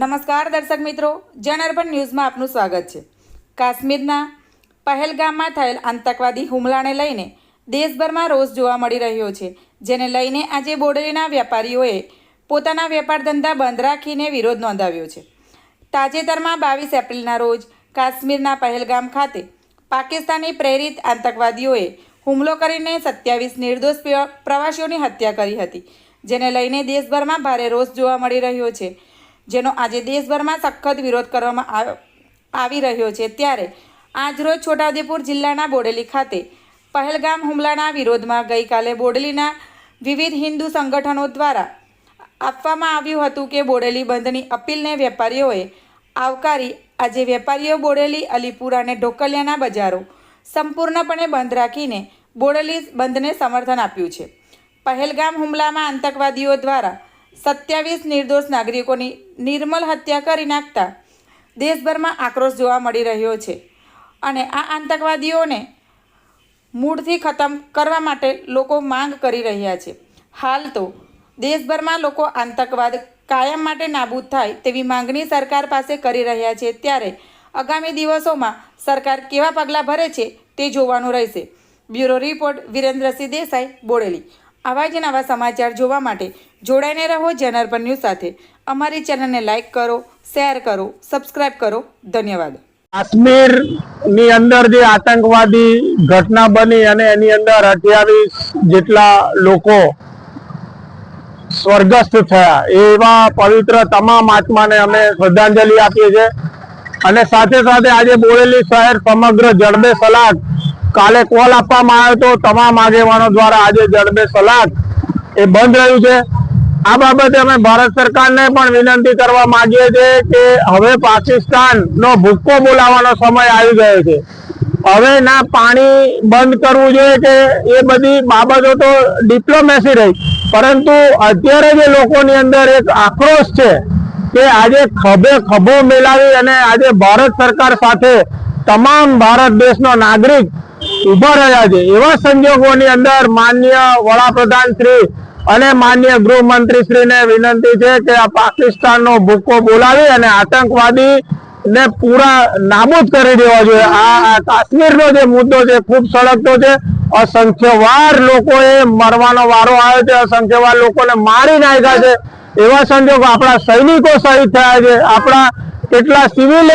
નમસ્કાર દર્શક મિત્રો જનઅર્બન ન્યૂઝમાં આપનું સ્વાગત છે. કાશ્મીરના પહેલગામમાં થયેલ આતંકવાદી હુમલાને લઈને દેશભરમાં રોષ જોવા મળી રહ્યો છે. જેને લઈને આજે બોડેલીના વેપારીઓએ પોતાના વેપાર ધંધા બંધ રાખીને વિરોધ નોંધાવ્યો છે. તાજેતરમાં બાવીસ એપ્રિલના રોજ કાશ્મીરના પહેલગામ ખાતે પાકિસ્તાની પ્રેરિત આતંકવાદીઓએ હુમલો કરીને સત્યાવીસ નિર્દોષ પ્રવાસીઓની હત્યા કરી હતી. જેને લઈને દેશભરમાં ભારે રોષ જોવા મળી રહ્યો છે. જેનો આજે દેશભરમાં સખત વિરોધ કરવામાં આવ- રહ્યો છે. ત્યારે આજરોજ છોટાઉદેપુર જિલ્લાના બોડેલી ખાતે પહેલગામ હુમલાના વિરોધમાં ગઈકાલે બોડેલીના વિવિધ હિન્દુ સંગઠનો દ્વારા આપવામાં આવ્યું હતું કે બોડેલી બંધની અપીલને વેપારીઓએ આવકારી આજે વેપારીઓ બોડેલી, અલીપુર અને ઢોકલિયાના બજારો સંપૂર્ણપણે બંધ રાખીને બોડેલી બંધને સમર્થન આપ્યું છે. પહેલગામ હુમલામાં આતંકવાદીઓ દ્વારા સત્યાવીસ નિર્દોષ નાગરિકોની નિર્મલ હત્યા કરી નાખતા દેશભરમાં આક્રોશ જોવા મળી રહ્યો છે. અને આ આતંકવાદીઓને મૂળથી ખતમ કરવા માટે લોકો માંગ કરી રહ્યા છે. હાલ તો દેશભરમાં લોકો આતંકવાદ કાયમ માટે નાબૂદ થાય તેવી માંગણી સરકાર પાસે કરી રહ્યા છે. ત્યારે આગામી દિવસોમાં સરકાર કેવા પગલાં ભરે છે તે જોવાનું રહેશે. Bureau report Virendrasinh Desai, Bodeli. આવા જ નવા સમાચાર જોવા માટે જોડાઈને રહો જનાર્પણ ન્યૂઝ સાથે. અમારી ચેનલને લાઇક કરો શેર કરો સબસ્ક્રાઇબ કરો. ધન્યવાદ. કાશ્મીરની અંદર જે આતંકવાદી ઘટના બની અને એની અંદર અઠ્યાવીસ જેટલા લોકો સ્વર્ગસ્થ થયા, એવા પવિત્ર તમામ આત્માને અમે શ્રદ્ધાંજલિ આપીએ છીએ. અને સાથે સાથે આજે બોલેલી શહેર સમગ્ર જડબે સલાક કાલે કોલ આપવામાં આવ્યો હતો. તમામ આગેવાનો દ્વારા આજે જડબે સલાક એ બંધ રહ્યું છે. આ બાબતે અમે ભારત સરકારને પણ વિનંતી કરવા માંગીએ છીએ કે હવે પાકિસ્તાન નો ભૂક્કો બોલાવવાનો સમય આવી ગયો છે. હવે ના પાણી બંધ કરવું જોઈએ કે એ બધી બાબતો તો ડિપ્લોમેસી રહી. પરંતુ અત્યારે જે લોકોની અંદર એક આક્રોશ છે કે આજે ખભે ખભો મેલાવી અને આજે ભારત સરકાર સાથે તમામ ભારત દેશનો નાગરિક ઊભા રહ્યા છે. એવા સંજોગોની અંદર માન્ય વડાપ્રધાન શ્રી અને માન્ય ગૃહમંત્રી શ્રીને વિનંતી છે કે આ પાકિસ્તાનનો ભૂકો બોલાવી અને આતંકવાદી ને પૂરા નાબૂદ કરી દેવા જોઈએ. આ કાશ્મીરનો જે મુદ્દો છે, ખૂબ સળગતો છે. અસંખ્યવાર લોકોએ મરવાનો વારો આવ્યો છે. અસંખ્યવાર લોકોને મારી નાખ્યા છે. એવા સંજોગો આપણા સૈનિકો શહીદ થયા છે. આપણા કેટલા સિવિલ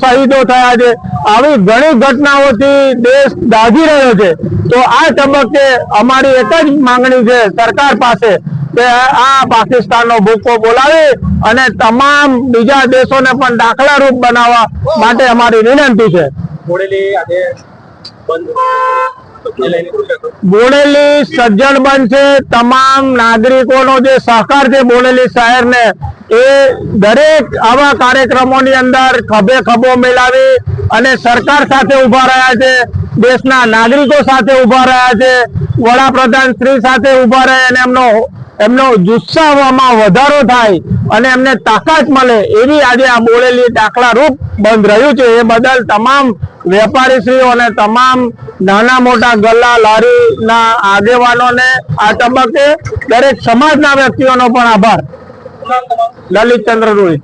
શહીદો થયા છે. આવી ઘણી ઘટનાઓથી દેશ દાઝી રહ્યો છે. તો આ તબક્કે અમારી એક જ માંગણી છે સરકાર પાસે કે આ પાકિસ્તાનનો ભૂકો બોલાવી અને તમામ બીજા દેશોને પણ દાખલારૂપ બનાવવા માટે અમારી વિનંતી છે. બોડેલી સજ્જડ બનશે. તમામ નાગરિકોનો જે સહકાર છે બોડેલી શહેરને, એ દરેક આવા કાર્યક્રમોની અંદર ખભે ખભો મિલાવી અને સરકાર સાથે ઊભા રહ્યા છે, દેશના નાગરિકો સાથે ઊભા રહ્યા છે, વડાપ્રધાન શ્રી સાથે ઊભા રહે અને એમનો એમનો જુસ્સામાં વધારો થાય અને એમને તાકાત મળે એવી આજે આ બોલેલી દાખલા રૂપ બંધ રહ્યું છે. એ બદલ તમામ વેપારીશ્રીઓ અને તમામ નાના મોટા ગલ્લા, લારીના આગેવાનોને આ તબક્કે દરેક સમાજના વ્યક્તિઓનો પણ આભાર. લલિત ચંદ્ર રોહિત.